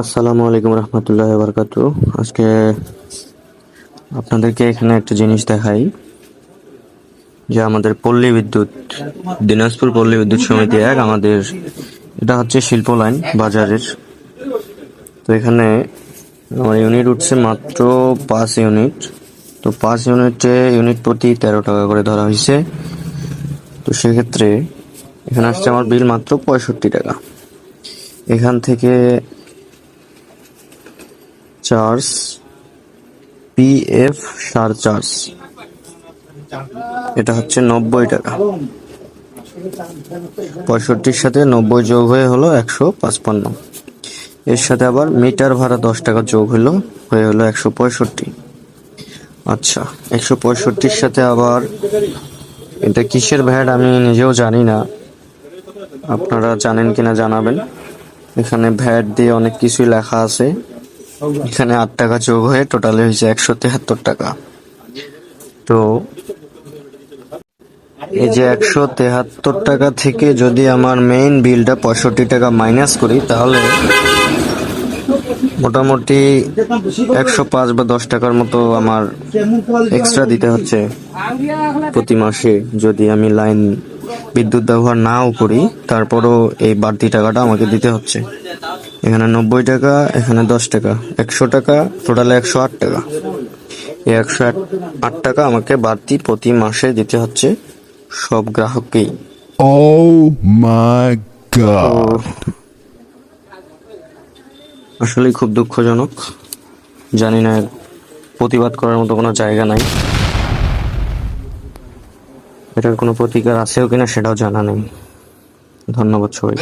আসসালামু আলাইকুম রহমতুল্লাহ বরকাতু আজকে আপনাদেরকে এখানে একটা জিনিস দেখাই, যে আমাদের পল্লী বিদ্যুৎ, দিনাজপুর পল্লী বিদ্যুৎ সমিতি এক, আমাদের এটা হচ্ছে শিল্প লাইন বাজারের। তো এখানে আমার ইউনিট উঠছে মাত্র পাঁচ ইউনিট। তো পাঁচ ইউনিটে ইউনিট প্রতি তেরো টাকা করে ধরা হয়েছে। তো সেক্ষেত্রে এখানে আসছে আমার বিল মাত্র পঁয়ষট্টি টাকা। এখান থেকে চার্জ, পিএফ সার চার্জ। এটা হচ্ছে নব্বই টাকা। পঁয়ষট্টির সাথে নব্বই যোগ হয়ে হলো একশো পাঁচপান্ন। এর সাথে আবার মিটার ভাড়া দশ টাকা যোগ হলো, হয়ে হলো একশো পঁয়ষট্টি। আচ্ছা একশো পঁয়ষট্টির সাথে আবার এটা কিসের ভ্যাট আমি নিজেও জানি না। আপনারা জানেন কিনা জানাবেন। এখানে ভ্যাট দিয়ে অনেক কিছুই লেখা আছে। এখানে আট টাকা যোগ হয়ে টোটালে হয়েছে একশো তেহাত্তর টাকা। তো এই যে একশো তেহাত্তর টাকা থেকে যদি আমার মেইন বিলটা পঁয়ষট্টি টাকা মাইনাস করি, তাহলে মোটামুটি একশো পাঁচ বা দশ টাকার মতো আমার এক্সট্রা দিতে হচ্ছে প্রতি মাসে যদি আমি লাইন বিদ্যুৎ ব্যবহার নাও করি তারপরও এই বাড়তি টাকাটা আমাকে দিতে হচ্ছে। এখানে নব্বই টাকা এখানে দশ টাকা একশো টাকা টোটালে একশো আট টাকা। এই একশো আট টাকা আমাকে বাড়তি প্রতি মাসে দিতে হচ্ছে সব গ্রাহককেই। Oh god. আসলেই খুব দুঃখজনক। জানি না প্রতিবাদ করার মতো কোনো জায়গা নাই। এটার কোনো প্রতিকার আছেও কিনা সেটাও জানা নেই। ধন্যবাদ সবাই